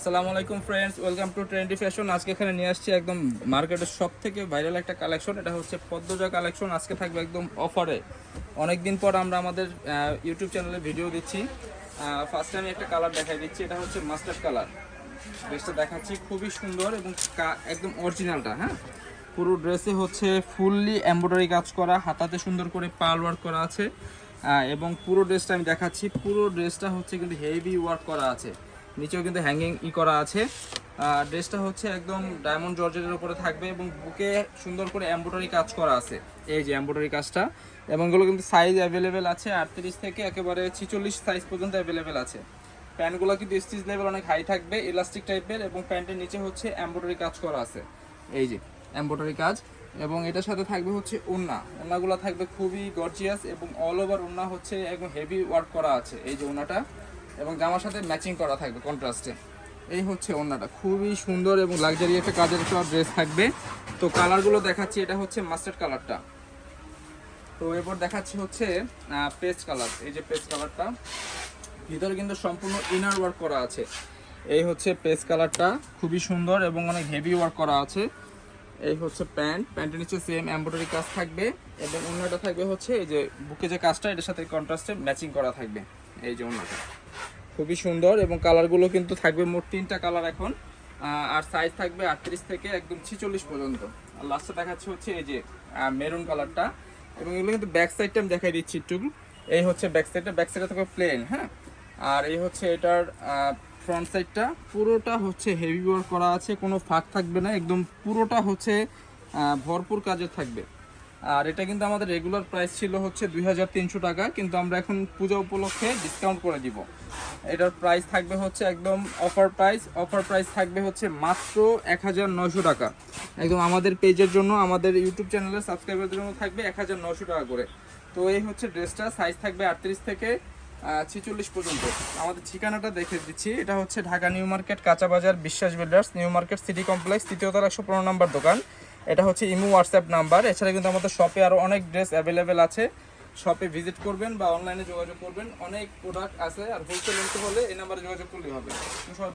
আসসালামু আলাইকুম friends welcome to trendy fashion আজকে এখানে নিয়ে আসছি একদম মার্কেটের সব থেকে ভাইরাল একটা কালেকশন এটা হচ্ছে পদ্মজা কালেকশন আজকে থাকবে একদম অফারে অনেক দিন পর আমরা আমাদের ইউটিউব চ্যানেলে ভিডিও দিচ্ছি। ফার্স্ট আমি একটা কালার দেখাই দিচ্ছি, এটা হচ্ছে মাস্টার্ড কালার ড্রেসটা দেখাচ্ছি, খুবই সুন্দর এবং একদম অরিজিনালটা হ্যাঁ? পুরো ড্রেসে হচ্ছে ফুললি এমব্রয়ডারি কাজ করা, হাতাতে সুন্দর করে পাল ওয়ার্ক করা আছে। এবং পুরো ড্রেসটা আমি দেখাচ্ছি, পুরো ড্রেসটা হচ্ছে কিন্তু হেভি ওয়ার্ক করা আছে। নিচেও কিন্তু হ্যাঙ্গিং ই করা আছে। ড্রেসটা হচ্ছে একদম ডায়মন্ড জর্জেটের উপরে থাকবে এবং বুকে সুন্দর করে এমব্রয়ডারি কাজ করা আছে। এই যে এমব্রয়ডারি কাজটা। এবং এগুলো কিন্তু সাইজ অ্যাভেলেবেল আছে আটত্রিশ থেকে একেবারে ছিচল্লিশ সাইজ পর্যন্ত অ্যাভেলেবেল আছে। প্যান্টগুলো কিন্তু স্টিচ লেভেল অনেক হাই থাকবে ইলাস্টিক টাইপের এবং প্যান্টের নিচে হচ্ছে এমব্রয়ডারি কাজ করা আছে। এই যে এমব্রয়ডারি কাজ। এবং এটার সাথে থাকবে হচ্ছে ওন্না ওন্নাগুলো থাকবে খুবই গর্জিয়াস এবং অল ওভার ওন্না হচ্ছে একদম হেভি ওয়ার্ক করা আছে। এই যে ওন্নাটা এবং জামার সাথে ম্যাচিং করা থাকবে কন্ট্রাস্টে এই হচ্ছে ওন্নাটা খুবই সুন্দর এবং লাক্সারি একটা কাজের একটা ড্রেস থাকবে। তো কালারগুলো দেখাচ্ছি, এটা হচ্ছে মাস্টার্ড কালারটা তো এরপর দেখাচ্ছি হচ্ছে পেস্ট কালার এই যে পেস্ট কালারটা ভিতরে কিন্তু সম্পূর্ণ ইনার ওয়ার্ক করা আছে। এই হচ্ছে পেস্ট কালারটা খুবই সুন্দর এবং অনেক হেভি ওয়ার্ক করা আছে। এই হচ্ছে প্যান্ট প্যান্টের নিচে সেম এমব্রয়ডারি কাজ থাকবে এবং অন্যটা থাকবে হচ্ছে, এই যে বুকে যে কাজটা, এটার সাথে কন্ট্রাস্টে ম্যাচিং করা থাকবে। এই যে অন্যটা খুবই সুন্দর এবং কালারগুলো কিন্তু থাকবে মোট তিনটা কালার এখন। আর সাইজ থাকবে আটত্রিশ থেকে একদম ছিচল্লিশ পর্যন্ত। আর লাস্টে দেখাচ্ছে হচ্ছে এই যে মেরুন কালারটা এবং এগুলো কিন্তু ব্যাক সাইডটা আমি দেখাই দিচ্ছি একটু। এই হচ্ছে ব্যাক সাইডটা ব্যাক সাইডটা থাকবে প্লেন হ্যাঁ? আর এই হচ্ছে এটার ফ্রন্ট সাইডটা পুরোটা হচ্ছে হেভি ওয়ার্ক করা আছে, কোনো ফাঁক থাকবে না। একদম পুরোটা হচ্ছে ভরপুর কাজে থাকবে। আর এটা কিন্তু আমাদের রেগুলার প্রাইস ছিল হচ্ছে দুই হাজার তিনশো টাকা। কিন্তু আমরা এখন পূজা উপলক্ষে ডিসকাউন্ট করে দিব। এটার প্রাইস থাকবে হচ্ছে একদম অফার প্রাইস অফার প্রাইস থাকবে হচ্ছে মাত্র এক হাজার নয়শো টাকা। একদম আমাদের পেজের জন্য, আমাদের ইউটিউব চ্যানেলের সাবস্ক্রাইবারদের জন্য থাকবে এক হাজার নয়শো টাকা করে। তো এই হচ্ছে ড্রেসটা সাইজ থাকবে আটত্রিশ থেকে ছিচল্লিশ পর্যন্ত। আমাদের ঠিকানাটা দেখে দিচ্ছি। এটা হচ্ছে ঢাকা নিউ মার্কেট, কাঁচা বাজার, Biswas builders new market city complex তৃতীয় তলা একশো পনেরো নম্বর দোকান। এটা হচ্ছে ইমো হোয়াটসঅ্যাপ নাম্বার এছাড়া কিন্তু আমাদের শপে আরও অনেক ড্রেস অ্যাভেলেবেল আছে। শপে ভিজিট করবেন বা অনলাইনে যোগাযোগ করবেন, অনেক প্রোডাক্ট আছে আর হোলসেল নিতে হলে এই নাম্বারে যোগাযোগ করলেই হবে।